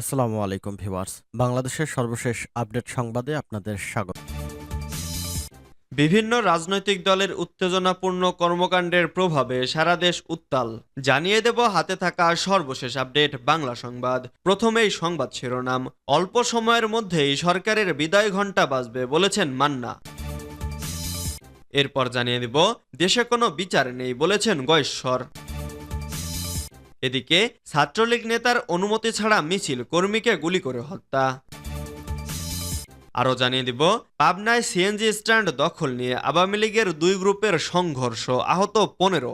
আসসালামু আলাইকুম ভিউয়ার্স। বাংলাদেশের সর্বশেষ আপডেট সংবাদে আপনাদের স্বাগত। বিভিন্ন রাজনৈতিক দলের উত্তেজনাপূর্ণ কর্মকাণ্ডের প্রভাবে সারা দেশ উত্তাল। জানিয়ে দেব হাতে থাকা সর্বশেষ আপডেট বাংলা সংবাদ। প্রথমেই সংবাদ শিরোনাম। অল্প সময়ের মধ্যেই সরকারের বিদায় ঘণ্টা বাজবে বলেছেন মান্না। এরপর জানিয়ে দেব, দেশে কোনো বিচার নেই বলেছেন গয়েশ্বর। এদিকে ছাত্রলীগ নেতার অনুমতি ছাড়া মিছিল, কর্মীকে গুলি করে হত্যা। আরও জানিয়ে দিব, পাবনায় সিএনজি স্ট্যান্ড দখল নিয়ে আওয়ামী লীগের দুই গ্রুপের সংঘর্ষ, আহত পনেরো।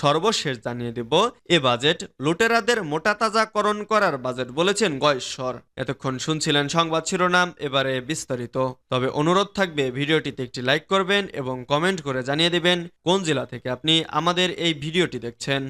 সর্বশেষ জানিয়ে দেব, এ বাজেট লুটেরাদের মোটা তাজাকরণ করার বাজেট বলেছেন গয়েশ্বর। এতক্ষণ শুনছিলেন সংবাদ শিরোনাম, এবারে বিস্তারিত। তবে অনুরোধ থাকবে, ভিডিওটিতে একটি লাইক করবেন এবং কমেন্ট করে জানিয়ে দেবেন কোন জেলা থেকে আপনি আমাদের এই ভিডিওটি দেখছেন।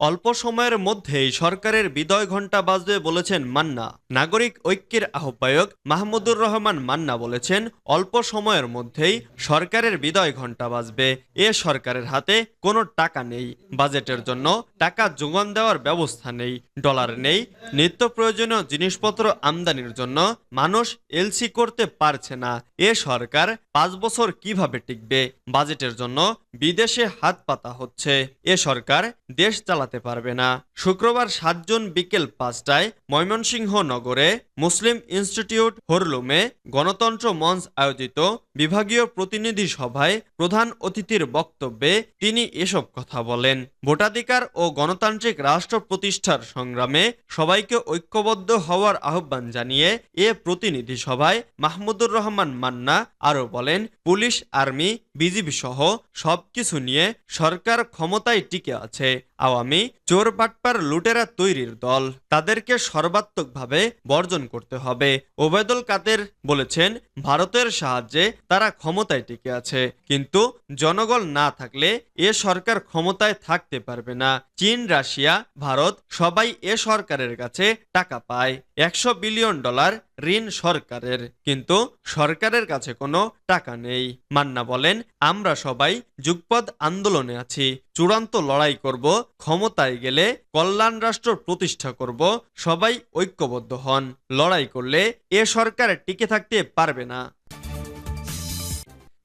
অল্প সময়ের মধ্যেই সরকারের বিদয় ঘণ্টা বাজবে বলেছেন মান্না। নাগরিক ঐক্যের আহ্বায়ক মাহমুদুর রহমান মান্না বলেছেন, অল্প সময়ের মধ্যেই সরকারের বিদয় ঘণ্টা বাজবে। এ সরকারের হাতে কোনো টাকা নেই। বাজেটের জন্য টাকা যোগান দেওয়ার ব্যবস্থা নেই। ডলার নেই। নিত্য প্রয়োজনীয় জিনিসপত্র আমদানির জন্য মানুষ এলসি করতে পারছে না। এ সরকার পাঁচ বছর কীভাবে টিকবে? বাজেটের জন্য বিদেশে হাত পাতা হচ্ছে। এ সরকার দেশ চালাতে পারবে না। শুক্রবার সাত জুন বিকেল পাঁচটায় ময়মনসিংহ নগরে মুসলিম ইনস্টিটিউট হরলুমে গণতন্ত্র মঞ্চ আয়োজিত বিভাগীয় প্রতিনিধি সভায় প্রধান অতিথির বক্তব্যে তিনি এসব কথা বলেন। ভোটাধিকার ও গণতান্ত্রিক রাষ্ট্র প্রতিষ্ঠার সংগ্রামে সবাইকে ঐক্যবদ্ধ হওয়ার আহ্বান জানিয়ে এ প্রতিনিধি সভায় মাহমুদুর রহমান মান্না আরও বলেন, পুলিশ, আর্মি, বিজিবি সহ সবকিছু নিয়ে সরকার ক্ষমতায় টিকে আছে। আওয়ামী চোর বাটপার লুটেরা তৈরির দল। তাদেরকে সর্বাত্মকভাবে বর্জন করতে হবে। ওবেদুল কাদের বলেছেন, ভারতের সাহায্যে তারা ক্ষমতায় টিকে আছে। কিন্তু জনগণ না থাকলে এ সরকার ক্ষমতায় থাকতে পারবে না। চীন, রাশিয়া, ভারত সবাই এ সরকারের কাছে টাকা পায়। একশো বিলিয়ন ডলার ঋণ সরকারের। কিন্তু সরকারের কাছে কোনো টাকা নেই। মান্না বলেন, আমরা সবাই যুগপদ আন্দোলনে আছি। চূড়ান্ত লড়াই করব, ক্ষমতায় গেলে কল্যাণ রাষ্ট্র প্রতিষ্ঠা করব, সবাই ঐক্যবদ্ধ হন। লড়াই করলে এ সরকার টিকে থাকতে পারবে না।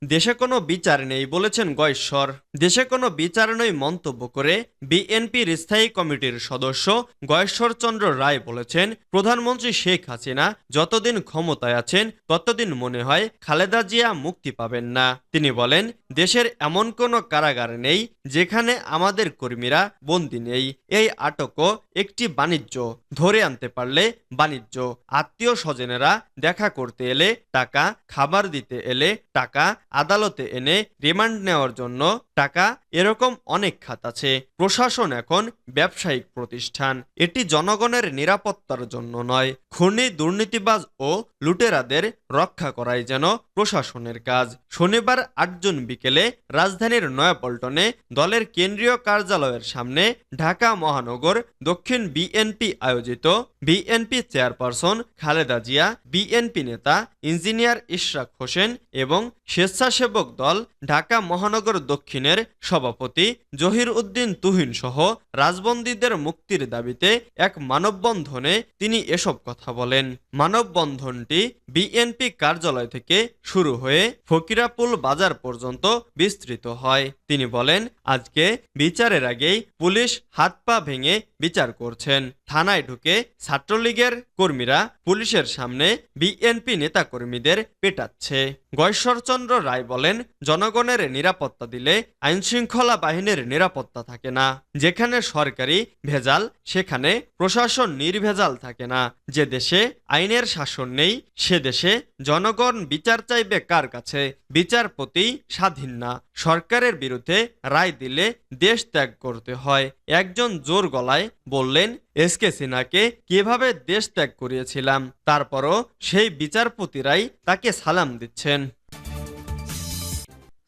দেশে কোনো বিচার নেই বলেছেন গয়েশ্বর। দেশে কোনো বিচার নেই মন্তব্য করে বিএনপির স্থায়ী কমিটির সদস্য গয়েশ্বরচন্দ্র রায় বলেছেন, প্রধানমন্ত্রী শেখ হাসিনা যতদিন ক্ষমতায় আছেন, ততদিন মনে হয় খালেদা জিয়া মুক্তি পাবেন না। তিনি বলেন, দেশের এমন কোনো কারাগার নেই যেখানে আমাদের কর্মীরা বন্দি নেই। এই আটকও একটি বাণিজ্য, ধরে আনতে পারলে বাণিজ্য। আত্মীয় স্বজনেরা দেখা করতে এলে টাকা, খাবার দিতে এলে টাকা, আদালতে এনে রিমান্ড নেওয়ার জন্য টাকা, এরকম অনেক খাত আছে। প্রশাসন এখন ব্যবসায়িক প্রতিষ্ঠান। এটি জনগণের নিরাপত্তার জন্য নয়, খুনি, দুর্নীতিবাজ ও লুটেরাদের রক্ষা করাই যেন প্রশাসনের কাজ। শনিবার আটজন বিকেলে রাজধানীর নয়াপল্টনে দলের কেন্দ্রীয় কার্যালয়ের সামনে ঢাকা মহানগর দক্ষিণ বিএনপি আয়োজিত BNP chairperson Khaleda Zia, BNP নেতা ইঞ্জিনিয়ার ইশরাক হোসেন এবং স্বেচ্ছাসেবক দল ঢাকা মহানগর দক্ষিণের সভাপতি জহির উদ্দিন তুহিন সহ রাজবন্দীদের মুক্তির দাবিতে এক মানববন্ধনে তিনি এসব কথা বলেন। মানববন্ধনটি বিএনপি কার্যালয় থেকে শুরু হয়ে ফকিরাপুল বাজার পর্যন্ত বিস্তৃত হয়। তিনি বলেন, আজকে বিচারের আগেই পুলিশ হাত পা ভেঙে বিচার করছেন। থানায় ঢুকে ছাত্রলীগের কর্মীরা পুলিশের সামনে বিএনপি নেতাকর্মীদের পেটাচ্ছে। গয়েশ্বরচন্দ্র রায় বলেন, জনগণের নিরাপত্তা দিলে আইনশৃঙ্খলা বাহিনীর নিরাপত্তা থাকে না। যেখানে সরকারি ভেজাল, সেখানে প্রশাসন নির্ভেজাল থাকে না। যে দেশে আইনের শাসন নেই, সে দেশে জনগণ বিচার চাইবে কার কাছে? বিচারপতি স্বাধীন না। সরকারের বিরুদ্ধে রায় দিলে দেশ ত্যাগ করতে হয়। একজন জোর গলায় বললেন এসকে সিনহাকে কীভাবে দেশ ত্যাগ করিয়েছিলাম? তারপরও সেই বিচারপতিরাই তাকে সালাম দিচ্ছেন।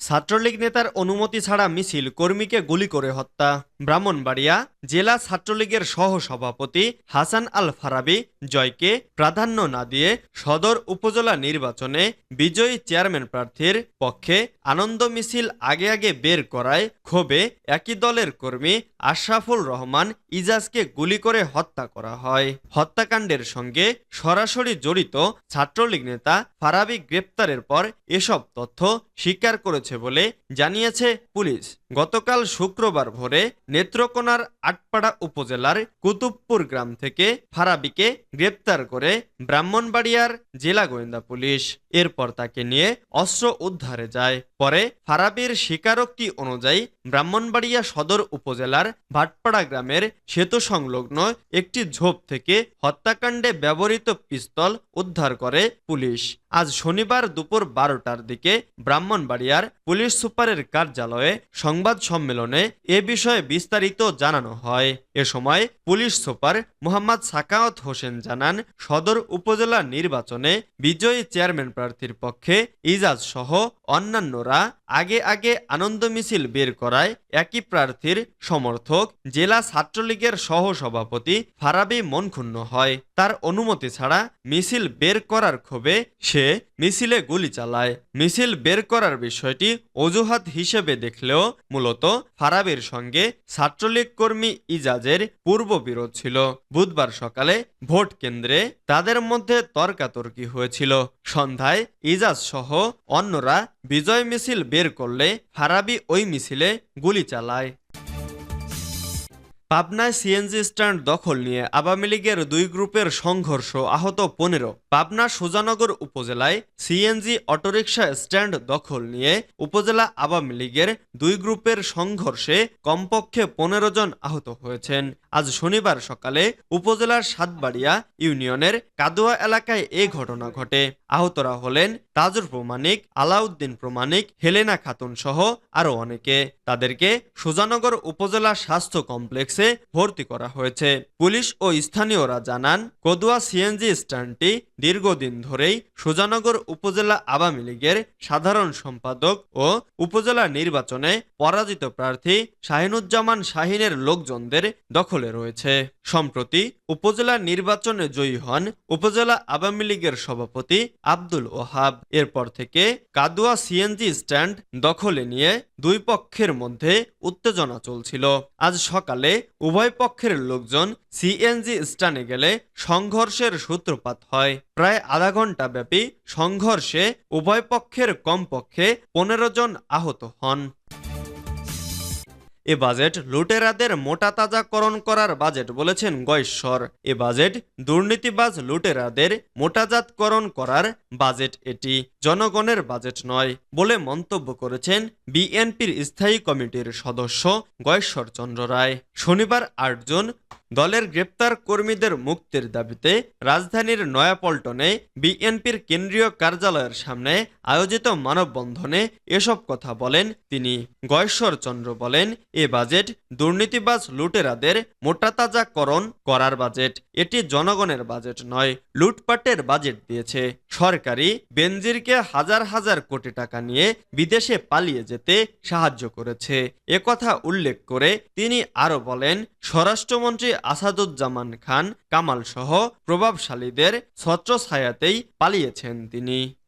ছাত্রলীগ নেতার অনুমতি ছাড়া মিছিল কর্মীকে গুলি করে হত্যা। ব্রাহ্মণবাড়িয়া জেলা ছাত্রলীগের সহ সভাপতি হাসান আল ফারাবি জয়কে প্রাধান্য না দিয়ে সদর উপজেলা নির্বাচনে বিজয়ী চেয়ারম্যান প্রার্থীর পক্ষে আনন্দ মিছিল আগে আগে বের করায় ক্ষোভে একই দলের কর্মী আশরাফুল রহমান ইজাজকে গুলি করে হত্যা করা হয়। হত্যাকাণ্ডের সঙ্গে সরাসরি জড়িত ছাত্রলীগ নেতা ফারাবি গ্রেপ্তারের পর এসব তথ্য স্বীকার করেছে বলে জানিয়েছে পুলিশ। গতকাল শুক্রবার ভোরে নেত্রকোনার আটপাড়া উপজেলার কুতুবপুর গ্রাম থেকে ফারাবিকে গ্রেপ্তার করে ব্রাহ্মণবাড়িয়ার জেলা গোয়েন্দা পুলিশ। এরপর তাকে নিয়ে অস্ত্র উদ্ধারে যায়। পরে ফারাবির স্বীকারোক্তি অনুযায়ী ব্রাহ্মণবাড়িয়া সদর উপজেলার ভাটপাড়া গ্রামের সেতু সংলগ্ন একটি ঝোপ থেকে হত্যাকাণ্ডে ব্যবহৃত পিস্তল উদ্ধার করে পুলিশ। আজ শনিবার দুপুর বারোটার দিকে ব্রাহ্মণবাড়িয়ার পুলিশ সুপারের কার্যালয়ে সংবাদ সম্মেলনে এ বিষয়ে বিস্তারিত জানানো হয়। এ সময় পুলিশ সুপার মোহাম্মদ সাকাওয়াত হোসেন জানান, সদর উপজেলা নির্বাচনে বিজয়ী চেয়ারম্যান প্রার্থীর পক্ষে ইজাজ সহ অন্যান্যরা আগে আগে আনন্দ মিছিল বের করায় একই প্রার্থীর সমর্থক জেলা ছাত্রলীগের সহ সভাপতি ফারাবি মনক্ষুণ্ণ হয়। তার অনুমতি ছাড়া মিছিল বের করার ক্ষোভে সে মিছিলে গুলি চালায়। মিছিল বের করার বিষয়টি অজুহাত হিসেবে দেখলেও মূলত ফারাবির সঙ্গে ছাত্রলীগ কর্মী ইজাজের পূর্ব বিরোধ ছিল। বুধবার সকালে ভোট কেন্দ্রে তাদের মধ্যে তর্কাতর্কি হয়েছিল। সন্ধ্যায় ইজাজ সহ অন্যরা বিজয় মিছিল বের করলে ফারাবি ওই মিছিলে গুলি চালায়। পাবনায় সিএনজি স্ট্যান্ড দখল নিয়ে আওয়ামী লীগের দুই গ্রুপের সংঘর্ষ আহত পনেরো। পাবনা সুজানগর উপজেলায় সিএনজি অটোরিকশা স্ট্যান্ড দখল নিয়ে উপজেলা আওয়ামী লীগের দুই গ্রুপের সংঘর্ষে কমপক্ষে পনেরো জন আহত হয়েছেন। আজ শনিবার সকালে উপজেলার সাতবাড়িয়া ইউনিয়নের কাদুয়া এলাকায় এ ঘটনা ঘটে। আহতরা হলেন তাজুর প্রমাণিক, আলাউদ্দিন প্রমাণিক, হেলেনা খাতুন সহ আরও অনেকে। তাদেরকে সুজানগর উপজেলা স্বাস্থ্য কমপ্লেক্সে ভর্তি করা হয়েছে। পুলিশ ও স্থানীয়রা জানান, কদুয়া সিএনজি স্ট্যান্ডটি দীর্ঘদিন ধরেই সুজানগর উপজেলা আওয়ামী লীগের সাধারণ সম্পাদক ও উপজেলা নির্বাচনে পরাজিত প্রার্থী শাহিনুজ্জামান শাহিনের লোকজনদের দখলে রয়েছে। সম্প্রতি উপজেলা নির্বাচনে জয়ী হন উপজেলা আওয়ামী লীগের সভাপতি আব্দুল ওহাব। এরপর থেকে কাদুয়া সিএনজি স্ট্যান্ড দখলে নিয়ে দুই পক্ষের মধ্যে উত্তেজনা চলছিল। আজ সকালে উভয় পক্ষের লোকজন সিএনজি স্ট্যান্ডে গেলে সংঘর্ষের সূত্রপাত হয়। প্রায় আধা ঘণ্টা ব্যাপী সংঘর্ষে উভয় পক্ষের কমপক্ষে পনেরো জন আহত হন। এ বাজেট লুটেরাদের মোটা তাজাকরণ করার বাজেট বলেছেন গয়েশ্বর। এ বাজেট দুর্নীতিবাজ লুটেরাদের মোটাজাতকরণ করার বাজেট এটি, জনগণের বাজেট নয় বলে মন্তব্য করেছেন বিএনপির স্থায়ী কমিটির সদস্য গয়েশ্বর চন্দ্র রায়। শনিবার আট জুন দলের গ্রেপ্তার কর্মীদের মুক্তির দাবিতে রাজধানীর নয়াপল্টনে বিএনপির কেন্দ্রীয় কার্যালয়ের সামনে আয়োজিত মানববন্ধনে এসব কথা বলেন তিনি। গয়েশ্বর চন্দ্র বলেন, এ বাজেট দুর্নীতিবাজ লুটেরাদের মোটাতাজাকরণ করার বাজেট। এটি জনগণের বাজেট নয়, লুটপাটের বাজেট দিয়েছে। সরকারি বেনজিরকে হাজার হাজার কোটি টাকা নিয়ে বিদেশে পালিয়ে যেতে সাহায্য করেছে। একথা উল্লেখ করে তিনি আরও বলেন স্বরাষ্ট্রমন্ত্রী আসাদুজ্জামান খান কামালসহ প্রভাবশালীদের ছত্রছায়াতেই পালিয়েছেন তিনি।